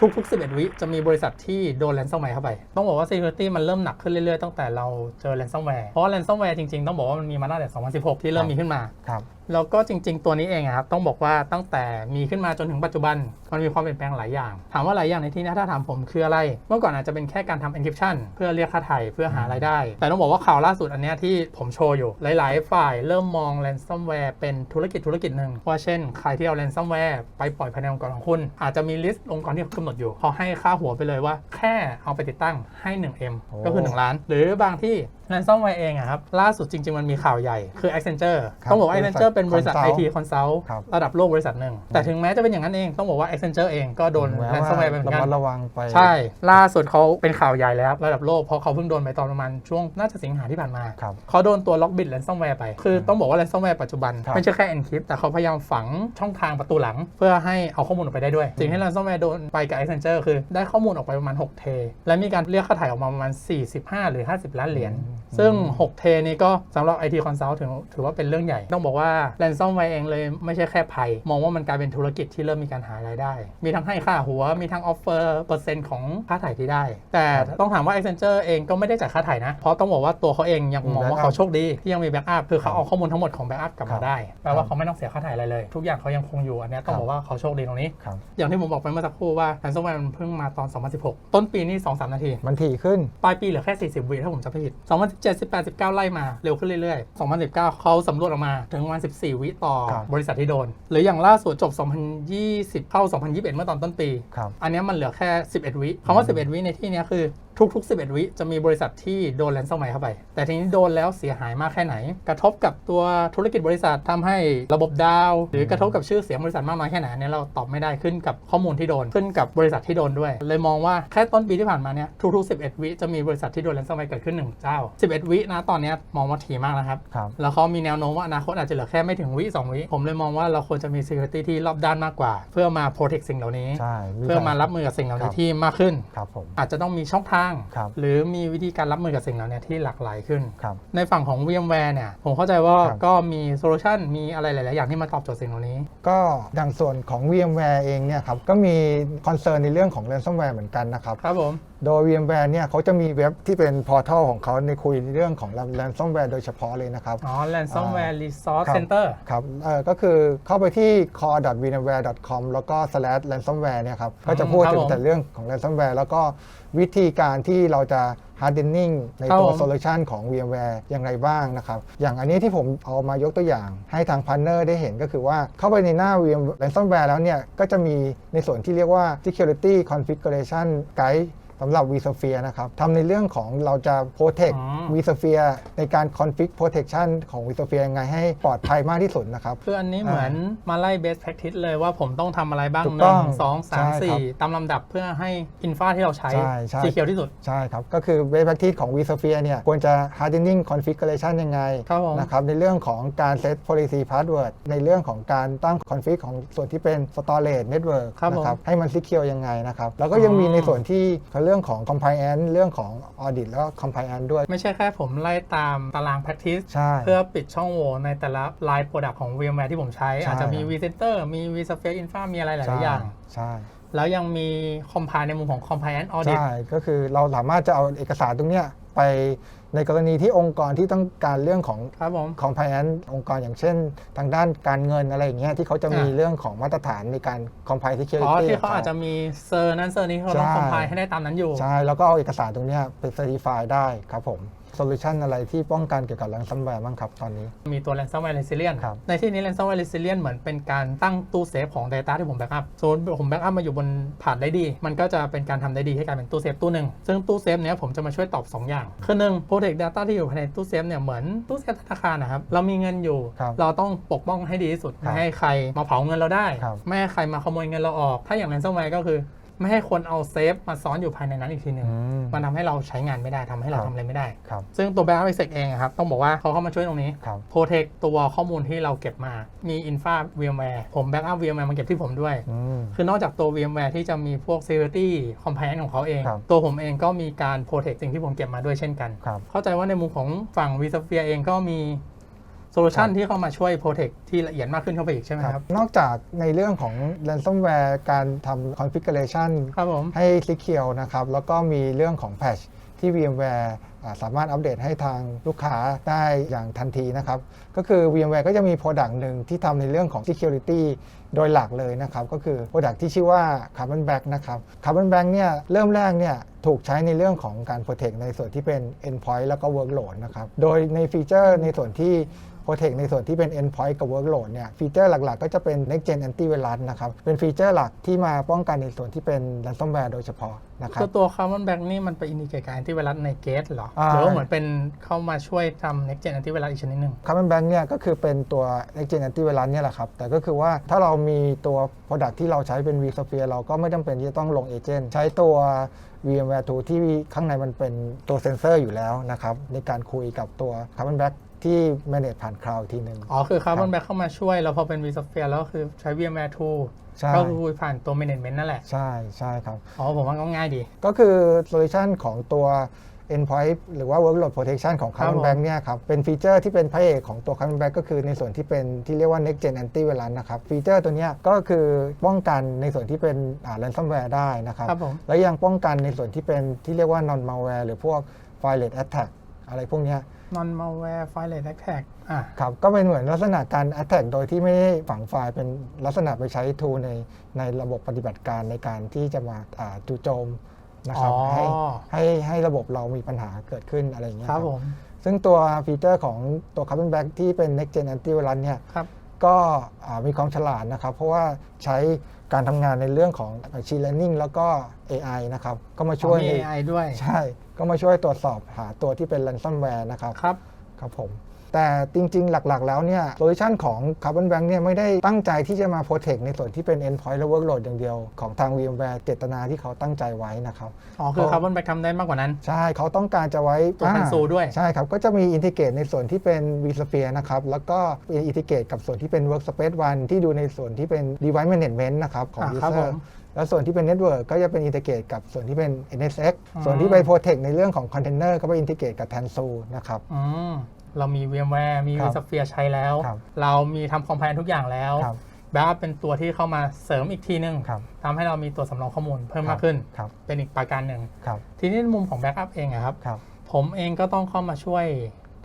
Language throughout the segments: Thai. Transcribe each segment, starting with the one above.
ทุกๆ 11 วิจะมีบริษัทที่โดนแรนซัมแวร์เข้าไป ต้องบอกว่า security มันเริ่มหนักขึ้นเรื่อยๆ ตั้งแต่เราเจอแลนซ์ซอมแวร์เพราะแลนซ์เซมแวร์จริงๆ ต้องบอกว่ามันมีมาตั้งแต่ 2016 ที่เริ่มมีขึ้นมา ครับ แล้วก็จริง ๆ ตัวนี้เองอะครับต้องบอกว่าตั้งแต่มีขึ้นมาจนถึงปัจจุบันมันมีความเปลี่ยนแปลงหลายอย่าง ถามว่าหลายอย่างในที่นี้ถ้าถามผมคืออะไร เมื่อก่อนอาจจะเป็นแค่การทำ encryption เพื่อเรียกค่าไถ่เพื่อหารายได้ แต่ต้องบอกว่าข่าวล่าสุดอันนี้ที่ผมโชว์อยู่ หลาย ๆ ฝ่ายเริ่มมอง ransomware เป็นธุรกิจธุรกิจหนึ่งว่าเช่นใครที่เอา ransomware ไปปล่อยภายในองค์กรของคุณ อาจจะมีลิสต์องค์กรที่เขากำหนดอยู่เขาให้ค่าหัวไปเลยว่า แค่เอาไปติดตั้งให้ 1M โอ้ก็คือ 1 ล้าน หรือบางที่ ransomware เองอะครับล่าสุดจริง ๆ มันมีข่าวใหญ่คือ Accenture ครับต้องบอกว่า Accenture เป็นบริษัท Consult IT Consult ครับ ระดับโลกบริษัทหนึ่ง แต่ถึงแม้จะเป็นอย่างนั้นเองต้องบอกว่า Accenture เองก็โดนแม้ว่า ransomware ไปเหมือนระกัมัดนระวังไป ใช่ ล่าสุดเขาเป็นข่าวใหญ่แล้วระดับโลกเพราะเขาเพิ่งโดนไปตอนประมาณช่วงน่าจะสิงหาที่ผ่านมา ครับเขาโดนตัว Lockbit ransomware ไป คือต้องบอกว่า ransomware ปัจจุบัน ครับ ไม่ใช่แค่ encrypt แต่เขาพยายามฝังช่องทางประตูหลัง เพื่อให้เอาข้อมูลออกไปได้ด้วย สิ่งที่ ransomware โดนไปกับ Accenture คือได้ข้อมูลออกไปประมาณ 6 เท และมีการเรียกค่าถ่ายออกมาประมาณ 45 หรือ 50 ล้านเหรียญ ซึ่ง 6 เทนี้ก็สำหรับ IT Consult ถือถือว่าเป็นเรื่องใหญ่ ต้องบอกว่า ransomware เองเลยไม่ใช่แค่ภัย มองว่ามันกลายเป็นธุรกิจที่เริ่มมีการหารายได้ มีทั้งให้ค่าหัว มีทั้งออฟเฟอร์เปอร์เซ็นต์ของค่าถ่ายที่ได้ แต่ต้องถามว่า Accenture เองก็ไม่ได้จ่ายค่าถ่ายนะ เพราะต้องบอกว่าตัวเขาเองยังมองว่าเขาโชคดี ที่ยังมีแบ็กอัพคือเขาเอาข้อมูลทั้งหมดของแบ็กอัพกลับมาได้แปลว่าเขาไม่ต้องเสียค่าถ่ายอะไรเลย ทุกอย่างเขายังคงอยู่อันเนี้ยต้องบอกว่าเขาโชคดีตรงนี้ครับอย่างที่ผมบอกไปเมื่อสักครู่ว่า ransomware มันเพิ่งมาตอน 2016 ต้นปีนี่2-3 นาที มันถี่ขึ้นปลายปีเหลือแค่ 40วิถ้าผมจำไม่ผิด2017 18 19 ไล่มาเร็วขึ้นเรื่อยๆ 2019 เขาสำรวจออกมาถึงประมาณ 14 วิต่อครับบริษัทที่โดน หรืออย่างล่าสุดจบ 2020 เข้า 2021 เมื่อตอนต้นปีครับอันเนี้ยมันเหลือแค่ 11 วิคำว่า 11 วิในที่เนี้ยคือ ทุกๆ 11 วิจะมีบริษัทที่โดนแลนซ์ไมเข้าไป แต่ทีนี้โดนแล้วเสียหายมากแค่ไหน กระทบกับตัวธุรกิจบริษัททำให้ระบบดาว หรือกระทบกับชื่อเสียงบริษัทมากน้อยแค่ไหนอันเนี้ยเราตอบไม่ได้ขึ้นกับข้อมูลที่โดนขึ้นกับบริษัทที่โดนด้วย เลยมองว่าแค่ต้นปีที่ผ่านมาเนี่ยทุกๆ 11 วิจะมีบริษัทที่โดนแลนซ์ไมเกิดขึ้นหนึ่งเจ้า 11 วินะตอนเนี้ยมองว่าถี่มากนะครับครับแล้วเขามีแนวโน้มว่าอนาคตอาจจะเหลือแค่ไม่ถึงวิสองวิผมเลยมองว่าเราควรจะมี security ที่รอบด้านมากกว่า เพื่อมา protect สิ่งเหล่านี้ใช่เพื่อมารับมือกับสิ่งเหล่านี้ที่มากขึ้นครับผมอาจจะต้องมีช่องทางครับหรือมีวิธีการรับมือกับสิ่งเหล่านี้ที่หลากหลายขึ้น ครับ ในฝั่งของ VMware เนี่ยผมเข้าใจว่าครับ ก็มีโซลูชันมีอะไรหลาย ๆ อย่างที่มาตอบโจทย์สิ่งเหล่านี้ ก็ดังส่วนของ VMware เองเนี่ยครับก็มีคอนเซิร์นในเรื่องของ ransomware เหมือนกันนะครับ ครับผม โดย VMware เนี่ยเขาจะมีเว็บที่เป็นพอร์ทัลของเขาในคุยในเรื่องของ ransomware โดยเฉพาะเลยนะครับ อ๋อ ransomware resource ครับ center ครับเอ่อก็คือเข้าไปที่ core.vmware.com แล้วก็ slash ransomware เนี่ยครับ ก็จะพูดครับถึงผมแต่เรื่องของ ransomware แล้วก็ วิธีการที่เราจะ hardening ในครับตัวผม solution ของ VMware อย่างไรบ้างนะครับ อย่างอันนี้ที่ผมเอามายกตัวอย่าง ให้ทาง partner ได้เห็นก็คือว่าเข้าไปในหน้า VM ransomware แล้วเนี่ย ก็จะมีในส่วนที่เรียกว่า security configuration guide สำหรับ vSphere นะครับทำในเรื่องของเราจะ protect อ๋อ vSphere ในการ config protection ของ vSphere ยังไงให้ปลอดภัยมากที่สุดนะครับ คืออันนี้เหมือนมาไล่ best practice เลยว่าผมต้องทำอะไรบ้างถูกหต้นึ่องงสองสามใช่ครับสี่ตามลำดับเพื่อให้อินฟาที่เราใช้ใช่ใช่ สีเขียวที่สุด ใช่ครับ ก็คือ best practice ของ vSphere เนี่ยควรจะ hardening configuration ยังไงครับผม นะครับในเรื่องของการ set policy password ในเรื่องของการตั้ง config ของส่วนที่เป็น storage network ครับผมนะครับให้มัน secure ยังไงนะครับแล้วก็ยังมีอ๋อในส่วนที่เรื่องของ compliance เรื่องของ audit แล้วก็ compliance ด้วย ไม่ใช่แค่ผมไล่ตามตาราง practice ใช่ เพื่อปิดช่องโหว่ในแต่ละ line product ของ VMware ที่ผมใช้ใช่อาจจะมีครับ vCenter มี vSphere Infra มีอะไรหลายใช่ๆอย่าง ใช่แล้วยังมี compile ในมุมของ compliance audit ใช่ ก็คือเราสามารถจะเอาเอกสารตรงเนี้ยไปในกรณีที่องค์กรที่ต้องการเรื่องของครับผม compliance องค์กรอย่างเช่น ทางด้านการเงินอะไรอย่างเงี้ยที่เขาจะมีอ่าเรื่องของมาตรฐานในการ comply อ๋อ security ที่เขาอาจจะมีเซอร์นั้นเซอร์นี้เขาต้องใช่ compile ให้ได้ตามนั้นอยู่ ใช่ แล้วก็เอาเอกสารตรงเนี้ยไป certify ได้ครับผม solution อะไรที่ป้องกันเกี่ยวกับ ransomware บ้างครับตอนนี้ มีตัว ransomware resilient ครับ ในที่นี้ ransomware resilient เหมือนเป็นการตั้งตู้เซฟของ Data ที่ผม backup สมมติผม backup มาอยู่บนผ่านได้ดี มันก็จะเป็นการทำได้ดีให้กลายเป็นตู้เซฟตู้หนึ่ง ซึ่งตู้เซฟเนี้ยผมจะมาช่วยตอบ 2 อย่าง คือหนึ่ง protect data ที่อยู่ภายในตู้เซฟเนี่ยเหมือนตู้เซฟธนาคารนะครับ เรามีเงินอยู่ ครับเราต้องปกป้องให้ดีที่สุดครับไม่ให้ใครมาเผาเงินเราได้ ครับ ไม่ให้ใครมาขโมยเงินเราออก ถ้าอย่าง ransomware ก็คือ ไม่ให้คนเอาเซฟมาซ้อนอยู่ภายในนั้นอีกทีหนึ่งอืมมันทำให้เราใช้งานไม่ได้ทำให้เราครับ ทำอะไรไม่ได้ ครับซึ่งตัว backup exec เองอะครับต้องบอกว่าเขาเข้ามาช่วยตรงนี้ ครับโปรเทคตัวข้อมูลที่เราเก็บมา มี Infa VMware ผม Backup VMware มาเก็บที่ผมด้วย อืม คือนอกจากตัว VMware ที่จะมีพวก Security Compliance ของเขาเอง ครับ ตัวผมเองก็มีการโปรเทคสิ่งที่ผมเก็บมาด้วยเช่นกัน ครับ เข้าใจว่าในมุมของฝั่ง vSphere เองก็มี โซโซลูชันครับที่เข้ามาช่วยโปรเทคที่ละเอียดมากขึ้นเข้าไปอีกใช่ไหมครับ นอกจากในเรื่องของ ransomware การทำ configuration ครับผม ให้ secure นะครับ แล้วก็มีเรื่องของ patch ที่ VMware อ่าสามารถอัปเดตให้ทางลูกค้าได้อย่างทันทีนะครับ ก็คือ VMware ก็จะมี Product หนึ่งที่ทำในเรื่องของ security โดยหลักเลยนะครับ ก็คือ Product ที่ชื่อว่า Carbon Black นะครับ Carbon Black เนี่ยเริ่มแรกเนี่ยถูกใช้ในเรื่องของการ protect ในส่วนที่เป็น endpoint แล้วก็ workload นะครับ โดยในฟีเจอร์ในส่วนที่ Protect ในส่วนที่เป็น Endpoint กับ Workload เนี่ยฟีเจอร์หลักๆ ก็จะเป็น Next Gen Antivirus นะครับเป็นฟีเจอร์หลักที่มาป้องกันในส่วนที่เป็น Ransomware โดยเฉพาะนะครับคือตัว Carbon Black นี่มันไปอินดิเคตกับแอนตี้ไวรัสในเกตเหรออ่าหรือว่าเหมือนเป็นเข้ามาช่วยทำ next gen แอนตี้ไวรัสอีกชนิดหนึ่ง Carbon Bank เนี่ยก็คือเป็นตัว Next Gen Antivirus เนี่ยแหละครับแต่ก็คือว่าถ้าเรามีตัว Product ที่เราใช้เป็น vSphere เราก็ไม่จำเป็นที่จะต้องลงเอเจนต์ใช้ตัว VMware Tool ที่ข้างในมันเป็นตัวเซนเซอร์อยู่แล้วนะครับในการคุยกับตัว Carbon Black ที่ manage ผ่าน Cloud ทีหนึ่ง อ๋อ คือครั Carbon บ Black เข้ามาช่วย แล้วพอเป็น vSphere แล้วคือใช้ VMware Tool ใช่ก็คือคุยผ่านตัว management นั่นแหละ ใช่ใช่ครับ อ๋อ ผมว่าก็ง่ายดี ก็คือโซลูชันของตัว Endpoint หรือว่า Workload Protection ของ ครับ Carbon ผม Bank เนี่ยครับ เป็นฟีเจอร์ที่เป็นพระเอกของตัว Carbon Bank ก็คือในส่วนที่เป็นที่เรียกว่า Next Gen Antivirus นะครับ ฟีเจอร์ตัวเนี้ยก็คือป้องกันในส่วนที่เป็นอ่า ransomware ได้นะครับ ครับผม และยังป้องกันในส่วนที่เป็นที่เรียกว่า non malware หรือพวก fileless attack อะไรพวกเนี้ย non malware file attack อะครับ ก็เป็นเหมือนลักษณะการ attack โดยที่ไม่ได้ฝังไฟล์เป็นลักษณะไปใช้ tool ในในระบบปฏิบัติการในการที่จะมาอ่าจู่โจมนะครับอ๋อให้ให้ให้ระบบเรามีปัญหาเกิดขึ้นอะไรอย่างเงี้ยครับผมซึ่งตัวฟีเจอร์ของตัว Carbon Black ที่เป็น Next Gen Antivirus เนี่ยครับ ก็อ่ามีความฉลาดนะครับ เพราะว่าใช้การทำงานในเรื่องของ Machine Learning แล้วก็ AI นะครับ ก็มาช่วย มีใน AI ด้วย ใช่ ก็มาช่วยตรวจสอบหาตัวที่เป็น ransomware นะครับ ครับ ครับผม แต่จริง ๆ หลักๆ แล้วเนี่ยโซลูชันของ Carbon Bank เนี่ยไม่ได้ตั้งใจที่จะมา protect ในส่วนที่เป็น endpoint และ workload อย่างเดียวของทาง VMware เจตนาที่เขาตั้งใจไว้นะครับ อ๋อ คือก็ Carbon Black ทำได้มากกว่านั้น ใช่เขาต้องการจะไว้ตัวอ่า console ด้วย ใช่ครับ ก็จะมีอินทิเกตในส่วนที่เป็น vSphere นะครับ แล้วก็อินทิเกตกับส่วนที่เป็น Workspace ONE ที่ดูในส่วนที่เป็น Device Management นะครับของอ่าครับ user ผมแล้วส่วนที่เป็น Network ก็จะเป็นอินทิเกตกับส่วนที่เป็น NSX อืมส่วนที่ไป Protect ในเรื่องของ Container ก็ไปอินทิเกตกับ Tanzu นะครับอืม เรามี VMware มี ครับ vSphere ใช้แล้ว ครับเรามีทำคอม p พ n ทุกอย่างแล้วครับ แบบเป็นตัวที่เข้ามาเสริมอีกทีนึงครับทำให้เรามีตัวสำรองข้อมูลเพิ่มมากขึ้น ครับเป็นอีกประการหนึ่ง ครับทีนี้ในมุมของ Backup เองอะครับ ครับ ผมเองก็ต้องเข้ามาช่วย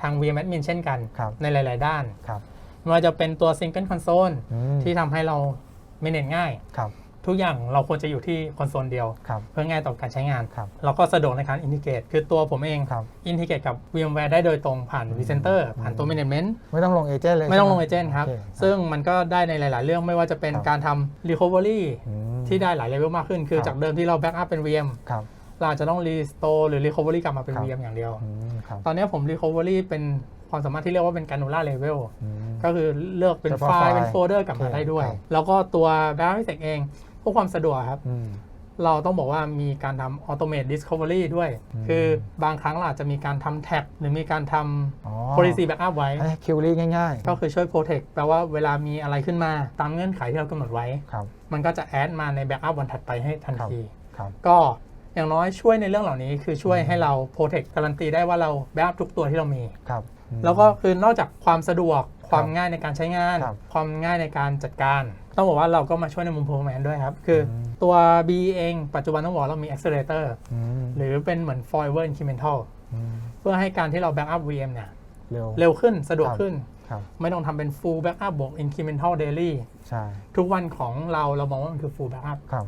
ทาง VM Admin เช่นกัน ครับ ในหลาย ๆ ด้านครับไม่ว่าจะเป็นตัว Single Console อืมที่ทำให้เรา manage ง่าย ครับ ทุกอย่างเราควรจะอยู่ที่คอนโซลเดียว ครับ เพื่อง่ายต่อการใช้งานครับแล้วก็สะดวกในการอินทิเกตคือตัวผมเองครับ อินทิเกตกับ VMware ได้โดยตรงผ่าน vCenter ผ่านตัว Management ไม่ต้องลงเอเจนต์เลยไม่ต้องลงเอใช่หเจนต์ครับโอเซึ่งมันก็ได้ในหลาย ๆ เรื่องไม่ว่าจะเป็นครับการทำ Recovery อืมที่ได้หลายเลเวลมากขึ้น คือครับจากเดิมที่เรา Backup เป็น VM ครับเราอาจจะต้อง Restore หรือ Recovery กลับมาเป็นครับ VM อย่างเดียวอืมครับตอนนี้ผม Recovery เป็นความสามารถที่เรียกว่าเป็น Granular Level อืมก็คือเลือกเป็นเฉไฟพาะไฟล์ล์เป็นโฟลเดอร์กลับมาโอเคได้ด้วยครับแล้วก็ตัว Backup Protect เอง เพื่อความสะดวกครับอืมเราต้องบอกว่ามีการทำ Automate Discovery ด้วยอืมคือบางครั้งเราอาจจะมีการทำแท็บหรือมีการทอ๋อำ policy backup ไว้ให้คิวรี่ง่ายๆ ก็คือช่วย protect แปลว่าเวลามีอะไรขึ้นมาตามเงื่อนไขที่เรากำหนดไว้ครับมันก็จะแอดมาใน backup วันถัดไปให้ทันทีครับก็อย่างน้อยช่วยในเรื่องเหล่านี้คือช่วยให้เรา protect การันตีได้ว่าเรา backup ทุกตัวที่เรามีครับอืมแล้วก็คือนอกจากความสะดวก ความง่ายในการใช้งานครับความง่ายในการจัดการ ต้องบอกว่าเราก็มาช่วยในมุม performance ด้วยครับ คืออมตัว B เองปัจจุบันต้องบอกว่าเรามี accelerator อืมหรือเป็นเหมือน forever incremental อืมเพื่อให้การที่เรา backup VM เนี่ยเร็วเร็วขึ้นสะดวกครับขึ้นครับไม่ต้องทำเป็น full backup บวก incremental daily ใช่ทุกวันของเราเรามองว่ามันคือ full backup ครับ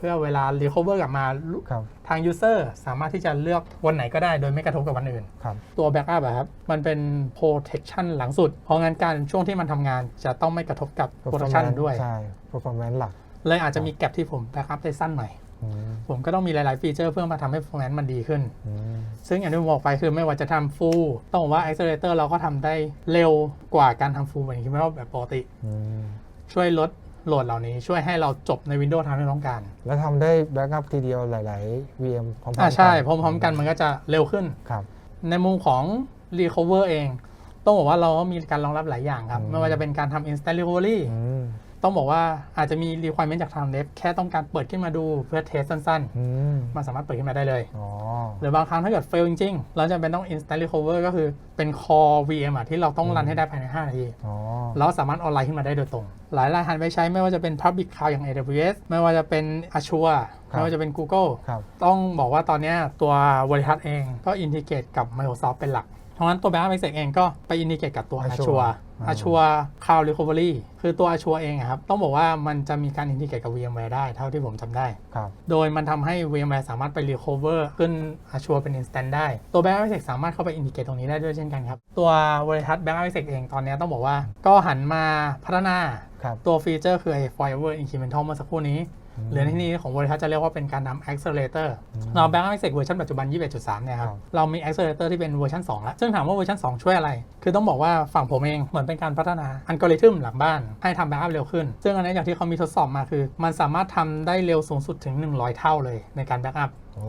เพื่อเวลา recover กลับมาครับทาง user สามารถที่จะเลือกวันไหนก็ได้โดยไม่กระทบกับวันอื่น ครับ ตัว backup อะครับ มันเป็น protection หลังสุด เพราะงั้นการช่วงที่มันทำงานจะต้องไม่กระทบกับ protection ด้วย ใช่ performance หลักเลยอาจจะมีแกลบที่ผม backup ได้สั้นหน่อยอืมผมก็ต้องมีหลาย ๆ ฟีเจอร์เพื่อมาทำให้ performance มันดีขึ้น อืมซึ่งอย่างที่ผมบอกไปคือไม่ว่าจะทำ full ต้องบอกว่า accelerator เราก็ทำได้เร็วกว่าการทำ full เหมือนที่ไม่ว่าแบบปกติ อืมช่วยลด โหลดเหล่านี้ช่วยให้เราจบใน Windows ทางที่เราต้องการ แล้วทำได้ backup ทีเดียวหลาย ๆ VM พร้อมๆอ่าใช่กันพร้อมๆกันมันก็จะเร็วขึ้น ครับ ในมุมของ Recover เอง ต้องบอกว่าเราก็มีการรองรับหลายอย่างครับ อืม ไม่ว่าจะเป็นการทำ Instant Recovery อืม ต้องบอกว่าอาจจะมี requirement จากทางเดฟแค่ต้องการเปิดขึ้นมาดูเพื่อเทสสั้นอืมๆ มันสามารถเปิดขึ้นมาได้เลย อ๋อ หรือบางครั้งถ้าเกิด fail จริงๆ เราจะเป็นต้อง install recover ก็คือเป็น core VM อะที่เราต้องรันให้ได้ภายใน 5 นาที อ๋อแล้วสามารถออนไลน์ขึ้นมาได้โดยตรง หลายรายหันไปใช้ไม่ว่าจะเป็น Public Cloud อย่าง AWS ไม่ว่าจะเป็น Azure ครับ ไม่ว่าจะเป็น Google ครับ ต้องบอกว่าตอนเนี้ยตัวบริษัทเองก็อินทิเกตกับ Microsoft เป็นหลักเพ ราะงั้นตัว Backup Exec เองก็ไปอินทิเกตกับตัว Azure Azure อ่า Azure Cloud Recovery คือตัว Azure เองอะครับ ต้องบอกว่ามันจะมีการอินทิเกตกับ VMware ได้เท่าที่ผมจำได้ครับโดยมันทำให้ VMware สามารถไป recover ขึ้น Azure เป็น instant ได้ ตัว Backup Exec สามารถเข้าไปอินทิเกตตรงนี้ได้ด้วยเช่นกันครับ ตัวบริษัท Backup Exec เองตอนเนี้ยต้องบอกว่า ก็หันมาพัฒนาครับตัวฟีเจอร์คือไอ้ Forever Incremental เมื่อสักครู่นี้อืม หรือในที่นี้ของบริษัทจะเรียกว่าเป็นการทำ accelerator อืมเรา Backup Exec เวอร์ชันปัจจุบัน 21.3 เนี่ยครับครับ เรามี accelerator ที่เป็นเวอร์ชัน2แล้ว ซึ่งถามว่าเวอร์ชัน2 ช่วยอะไร คือต้องบอกว่าฝั่งผมเองเหมือนเป็นการพัฒนาอัลกอริทึมหลังบ้าน ให้ทำ Backup เร็วขึ้น ซึ่งอันนี้อย่างที่เขามีทดสอบมาคือ มันสามารถทำได้เร็วสูงสุดถึง 100 เท่าเลยในการ Backup โอ้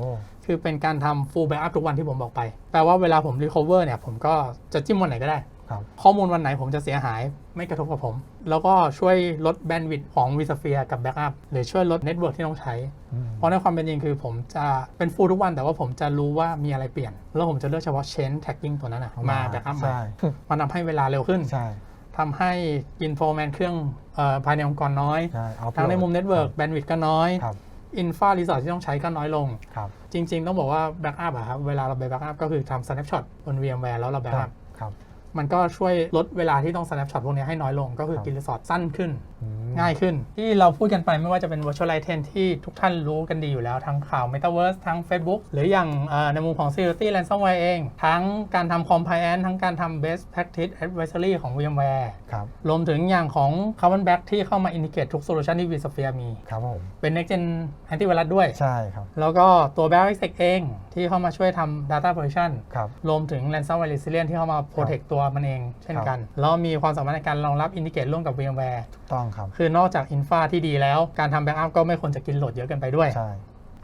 คือเป็นการทำ full backup ทุกวันที่ผมบอกไป แปลว่าเวลาผม recover เนี่ย ผมก็จะจิ้มวันไหนก็ได้ครับ ข้อมูลวันไหนผมจะเสียหายไม่กระทบกับผม แล้วก็ช่วยลดแบนด์วิดต์ของ vSphere กับ Backup หรือช่วยลดเน็ตเวิร์กที่ต้องใช้อืมเพราะในความเป็นจริงคือผมจะเป็นฟูลทุกวันแต่ว่าผมจะรู้ว่ามีอะไรเปลี่ยน แล้วผมจะเลือกเฉพาะ chain tagging ตัวนั้นนะมา Backup มาใช่มันทำให้เวลาเร็วขึ้นใช่ทำให้ performance เครื่องเอ่อภายในองค์กรน้อยใช่เอาทั้งในมุมเน็ตเวิร์กแบนด์วิดต์ก็น้อยครับ infra resource ที่ต้องใช้ก็น้อยลงครับจริง ๆ ต้องบอกว่า Backup อะครับ เวลาเราไป Backup ก็คือทำ snapshot บน VMware แล้วเรา Backup ครับ มันก็ช่วยลดเวลาที่ต้อง snapshot พวกนี้ให้น้อยลง ก็คือครับกินรีสอร์ทสั้นขึ้นอืมง่ายขึ้น ที่เราพูดกันไปไม่ว่าจะเป็น virtual item ที่ทุกท่านรู้กันดีอยู่แล้ว ทั้งข่าว Metaverse ทั้ง Facebook หรืออย่างเอ่อในมุมของ Security Ransomware เอง ทั้งการทำ Compliance ทั้งการทำ Best Practice Advisory ของ VMware ครับรวมถึงอย่างของ Carbon Back ที่เข้ามา integrate ทุก solution ที่ vSphere มีครับผมเป็น Next Gen Antivirus ด้วยใช่ครับแล้วก็ตัว b a r r i s e c เองที่เข้ามาช่วยทำ Data Protection ครับรวมถึง ransomware resilient ที่เข้ามา protect ตัวมันเองเช่นกัน แล้วมีความสามารถในการรองรับ integrate ร่วมกับ VMware ถูกต้องครับ คือนอกจาก Infa ที่ดีแล้ว การทำ backup ก็ไม่ควรจะกินโหลดเยอะเกินไปด้วย ใช่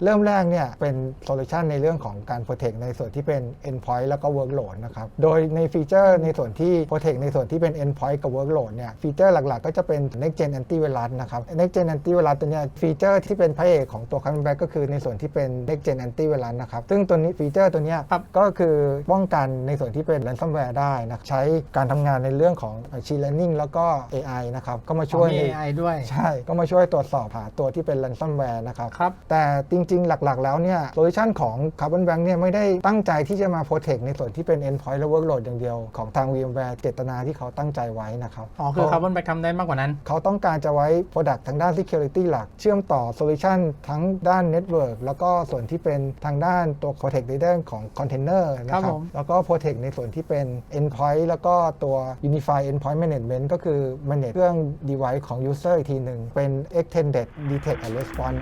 เริ่มแรกเนี่ยเป็นโซลูชันในเรื่องของการ protect ในส่วนที่เป็น endpoint แล้วก็ workload นะครับ โดยในฟีเจอร์ในส่วนที่ protect ในส่วนที่เป็น endpoint กับ workload เนี่ยฟีเจอร์หลักๆ ก็จะเป็น next gen antivirus นะครับ next gen antivirus ตัวเนี้ยฟีเจอร์ที่เป็นพระเอกของตัว Common Back ก็คือในส่วนที่เป็น next gen antivirus นะครับ ซึ่งตัวนี้ฟีเจอร์ตัวเนี้ยครับก็คือป้องกันในส่วนที่เป็น ransomware ได้นะใช้การทำงานในเรื่องของ machine learning แล้วก็ AI นะครับก็มาช่วยมีใน AI ด้วยใช่ก็มาช่วยตรวจสอบหาตัวที่เป็น ransomware นะครับครับแต่จริง ๆ หลัก ๆ แล้วเนี่ยโซลูชันของ Carbon Bank เนี่ยไม่ได้ตั้งใจที่จะมา protect ในส่วนที่เป็น endpoint และ workload อย่างเดียวของทาง VMware เจตนาที่เขาตั้งใจไว้นะครับอ๋อคือ Carbon Back ทำได้มากกว่านั้น เขาต้องการจะไว้ Product ทางด้าน Security หลัก เชื่อมต่อโซลูชันทั้งด้าน Network แล้วก็ส่วนที่เป็นทางด้านตัว Protect ในด้านของ Container นะคครัรับบผมแล้วก็ Protect ในส่วนที่เป็น Endpoint แล้วก็ตัว Unified Endpoint Management ก็คือ manage เครื่อง device ของ user อีกทีหนึ่งเป็น Extended Detect and Response